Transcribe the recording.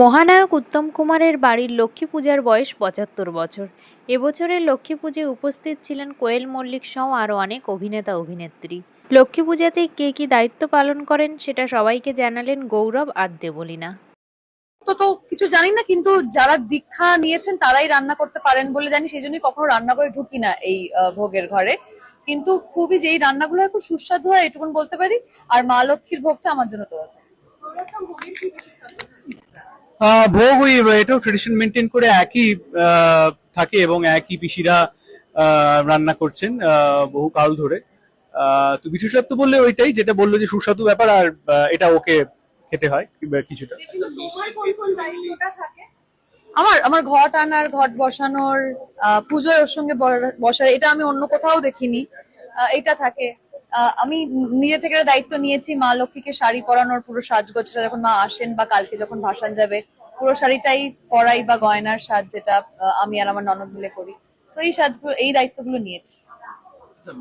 মহানায়ক উত্তম কুমারের বাড়ির লক্ষ্মী পূজার বয়স পঁচাত্তর বছর। এবছরের লক্ষ্মী পুজোয় উপস্থিত ছিলেন কোয়েল মল্লিক সহ আরও অনেক অভিনেতা অভিনেত্রী। লক্ষ্মী পূজাতে কে কি দায়িত্ব পালন করেন সেটা সবাইকে জানালেন গৌরব আর দেবলীনা তো তো কিছু জানি না, কিন্তু যারা দীক্ষা নিয়েছেন তারাই রান্না করতে পারেন বলে জানি, সেই জন্যই কখনো রান্না করে ঢুকি না এই ভোগের ঘরে। কিন্তু খুবই যেই রান্নাগুলো খুব সুস্বাদু হয়, এটুকুন বলতে পারি। আর মা লক্ষ্মীর ভোগটা আমার জন্য তো ভোগ ওই এটাও ট্রেডিশন মেনটেন করে একই আহ, থাকে এবং একই পিসিরা আহ, রান্না করছেন আহ, বহু কাল ধরে। আহ, তো বিশেষত্ব বললে ওইটাই যেটা বলল যে সুস্বাদু ব্যাপার আর এটা ওকে খেতে হয় কিংবা কিছুটা। আমার আমার ঘট আনার ঘট বসানোর আহ, পুজোয় ওর সঙ্গে বসার এটা আমি অন্য কোথাও দেখিনি। এটা থাকে। আমি নিজে থেকে দায়িত্ব নিয়েছি মা লক্ষ্মীকে শাড়ি পরানোর পুরো সাজগোজটা যখন মা আসেন বা কালকে যখন ভাসান যাবে, পুরো শাড়িটাই পরাই বা গয়নার সাজ যেটা আমি আর আমার ননদ মিলে করি। তো এই সাজগুলো এই দায়িত্বগুলো নিয়েছি। আচ্ছা